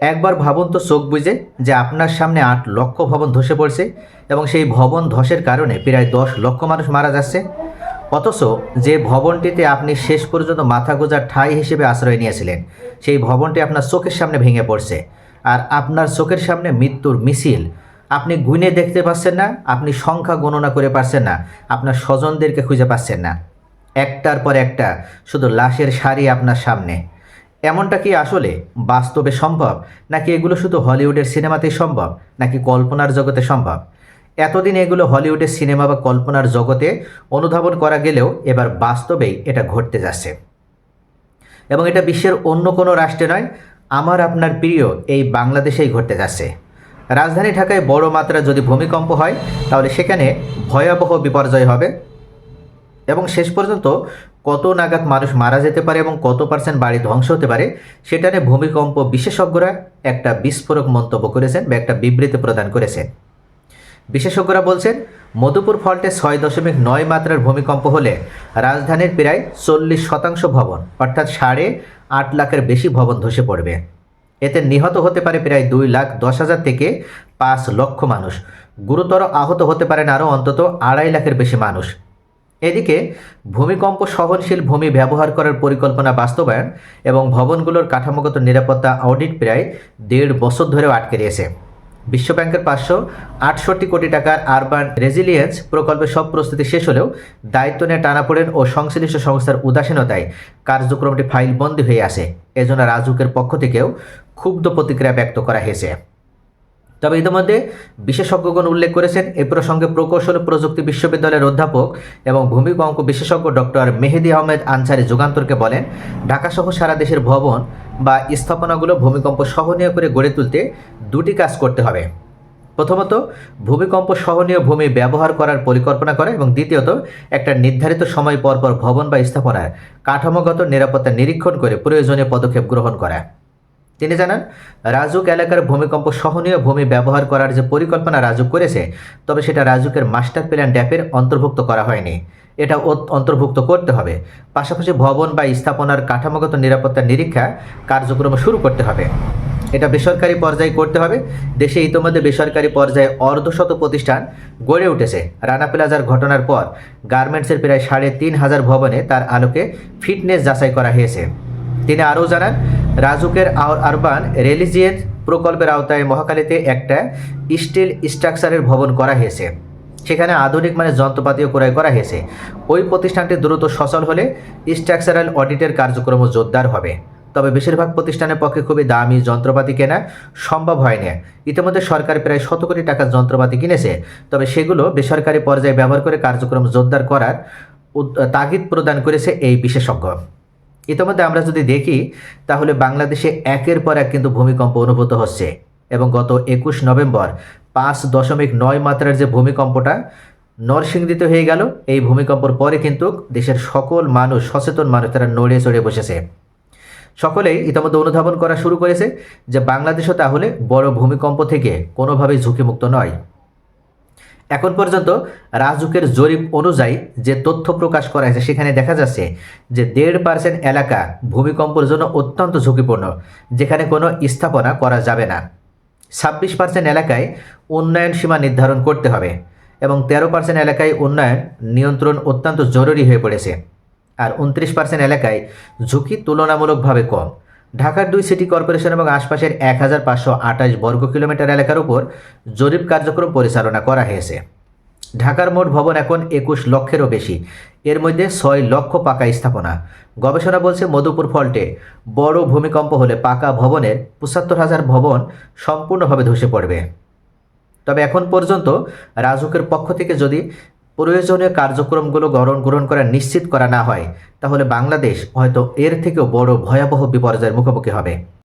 একবার ভাবুন তো চোখ বুঝে যে আপনার সামনে আট লক্ষ ভবন ধসে পড়ছে এবং সেই ভবন ধসের কারণে প্রায় দশ লক্ষ মানুষ মারা যাচ্ছে। অথচ যে ভবনটিতে আপনি শেষ পর্যন্ত মাথা গোজার ঠাঁই হিসেবে আশ্রয় নিয়েছিলেন, সেই ভবনটি আপনার চোখের সামনে ভেঙে পড়ছে। আর আপনার চোখের সামনে মৃত্যুর মিছিল। আপনি গুনে দেখতে পাচ্ছেন না, আপনি সংখ্যা গণনা করে পারছেন না, আপনার স্বজনদেরকে খুঁজে পাচ্ছেন না। একটার পর একটা, শুধু লাশের সারি আপনার সামনে। এমনটা কি আসলে বাস্তবে সম্ভব? নাকি এগুলো শুধু হলিউডের সিনেমাতেই সম্ভব? নাকি কল্পনার জগতে সম্ভব? এতদিন এগুলো হলিউডের সিনেমা বা কল্পনার জগতে অনুধাবন করা গেলেও এবার বাস্তবেই এটা ঘটতে যাচ্ছে। এবং এটা বিশ্বের অন্য কোনো রাষ্ট্রে নয়, আমার আপনার প্রিয় এই বাংলাদেশেই ঘটতে যাচ্ছে। রাজধানী ঢাকায় বড় মাত্রা যদি ভূমিকম্প হয়, তাহলে সেখানে ভয়াবহ বিপর্যয় হবে। এবং শেষ পর্যন্ত কত নাগাদ মানুষ মারা যেতে পারে এবং কত পার্সেন্ট বাড়ি ধ্বংস হতে পারে, সেটা নিয়ে ভূমিকম্প বিশেষজ্ঞরা একটা বিস্ফোরক মন্তব্য করেছেন বা একটা বিবৃতি প্রদান করেছেন। বিশেষজ্ঞরা বলছেন, মধুপুর ফল্টে ছয় দশমিক নয় মাত্রার ভূমিকম্প হলে রাজধানীর প্রায় চল্লিশ শতাংশ ভবন, অর্থাৎ সাড়ে আট লাখের বেশি ভবন ধসে পড়বে। এতে নিহত হতে পারে প্রায় দুই লাখ দশ হাজার থেকে পাঁচ লক্ষ মানুষ। গুরুতর আহত হতে পারেন আরও অন্তত আড়াই লাখের বেশি মানুষ। এদিকে, ভূমিকম্প সহনশীল ভূমি ব্যবহার করার পরিকল্পনা বাস্তবায়ন এবং ভবনগুলোর কাঠামোগত নিরাপত্তা অডিট প্রায় দেড় বছর ধরেও আটকে রয়েছে। বিশ্বব্যাংকের পাঁচশো আটষট্টি কোটি টাকার আরবান রেজিলিয়েন্স প্রকল্পের সব প্রস্তুতি শেষ হলেও দায়িত্ব নিয়ে টানাপোড়েন ও সংশ্লিষ্ট সংস্থার উদাসীনতায় কার্যক্রমটি ফাইলবন্দি হয়ে আসে এজন্য রাজুকের পক্ষ থেকেও ক্ষুব্ধ প্রতিক্রিয়া ব্যক্ত করা হয়েছে। তবে ইতিমধ্যে বিশেষজ্ঞগণ উল্লেখ করেছেন, এ প্রসঙ্গে প্রকৌশল প্রযুক্তি বিশ্ববিদ্যালয়ের অধ্যাপক এবং ভূমিকম্প বিশেষজ্ঞ ডক্টর মেহেদি আহমেদ আনসারি যুগান্তরকে বলেন, ঢাকাসহ সারা দেশের ভবন বা স্থাপনাগুলো ভূমিকম্প সহনীয় করে গড়ে তুলতে দুটি কাজ করতে হবে। প্রথমত, ভূমিকম্প সহনীয় ভূমি ব্যবহার করার পরিকল্পনা করা এবং দ্বিতীয়ত, একটা নির্ধারিত সময় পর পর ভবন বা স্থাপনার কাঠামোগত নিরাপত্তা নিরীক্ষণ করে প্রয়োজনীয় পদক্ষেপ গ্রহণ করা। তিনি জানান, রাজুক এলাকার ভূমিকম্প সহনীয় ভূমি ব্যবহার করার যে পরিকল্পনা রাজুক করেছে, তবে সেটা রাজুকের মাস্টার প্ল্যান ড্যাপের অন্তর্ভুক্ত করা হয়নি। এটা অন্তর্ভুক্ত করতে হবে। পাশাপাশি ভবন বা স্থাপনার কাঠামোগত নিরাপত্তা নিরীক্ষা কার্যক্রম শুরু করতে হবে। এটা বেসরকারি পর্যায়ে করতে হবে। দেশে ইতিমধ্যে বেসরকারি পর্যায়ে অর্ধশত প্রতিষ্ঠান গড়ে উঠেছে। রানা প্লাজার ঘটনার পর গার্মেন্টসের প্রায় সাড়ে তিন হাজার ভবনে তার আলোকে ফিটনেস যাচাই করা হয়েছে। তিনি আরও জানান রাজুকের আর- আরবান রেলিজিয়েন্স প্রকল্পের আওতায় মহাকালীতে একটা স্টিল স্ট্রাকচারের ভবন করা হয়েছে। সেখানে আধুনিক মানে যন্ত্রপাতিও ক্রয় করা হয়েছে। ওই প্রতিষ্ঠানটি দ্রুত সচল হলে স্ট্রাকচারাল অডিটের কার্যক্রম জোরদার হবে। তবে বেশিরভাগ প্রতিষ্ঠানের পক্ষে খুবই দামি যন্ত্রপাতি কেনা সম্ভব হয় না ইতিমধ্যে সরকার প্রায় শত কোটি টাকার যন্ত্রপাতি কিনেছে। তবে সেগুলো বেসরকারি পর্যায়ে ব্যবহার করে কার্যক্রম জোরদার করার তাগিদ প্রদান করেছে এই বিশেষজ্ঞ। ইতিমধ্যে আমরা যদি দেখি, তাহলে বাংলাদেশে একের পর এক কিন্তু ভূমিকম্প অনুভূত হচ্ছে। এবং গত একুশ নভেম্বর পাঁচ দশমিক নয় মাত্রার যে ভূমিকম্পটা, নরসিংদীতে হয়ে গেল। এই ভূমিকম্পর পরে কিন্তু দেশের সকল মানুষ, সচেতন মানুষ তারা নড়ে চড়ে বসেছে। সকলেই ইতিমধ্যে অনুধাবন করা শুরু করেছে যে বাংলাদেশও তাহলে বড় ভূমিকম্প থেকে কোনোভাবেই ঝুঁকিমুক্ত নয়। এখন পর্যন্ত রাজুকের জরিপ অনুযায়ী যে তথ্য প্রকাশ করা হয়েছে, সেখানে দেখা যাচ্ছে যে দেড় পার্সেন্ট এলাকা ভূমিকম্পের জন্য অত্যন্ত ঝুঁকিপূর্ণ, যেখানে কোনো স্থাপনা করা যাবে না। ছাব্বিশ পার্সেন্ট এলাকায় উন্নয়ন সীমা নির্ধারণ করতে হবে এবং তেরো পার্সেন্ট এলাকায় উন্নয়ন নিয়ন্ত্রণ অত্যন্ত জরুরি হয়ে পড়েছে। আর উনত্রিশ পার্সেন্ট এলাকায় ঝুঁকি তুলনামূলকভাবে কম। ঢাকার দুই সিটি কর্পোরেশন এবং আশপাশের এক হাজার পাঁচশো আঠাশ বর্গ কিলোমিটার এলাকার উপর জরিপ কার্যক্রম পরিচালনা করা হয়েছে। ঢাকার মোট ভবন এখন একুশ লক্ষেরও বেশি। এর মধ্যে ছয় লক্ষ পাকা স্থাপনা। গবেষণা বলছে মধুপুর ফল্টে বড় ভূমিকম্প হলে পাকা ভবনের পঁচাত্তর হাজার ভবন সম্পূর্ণভাবে ধসে পড়বে। তবে এখন পর্যন্ত রাজুকের পক্ষ থেকে যদি প্রয়োজনীয় কার্যক্রমগুলো গ্রহণ গ্রহণ করা নিশ্চিত করা না হয়, তাহলে বাংলাদেশ হয়তো এর থেকেও বড় ভয়াবহ বিপর্যয়ের মুখোমুখি হবে।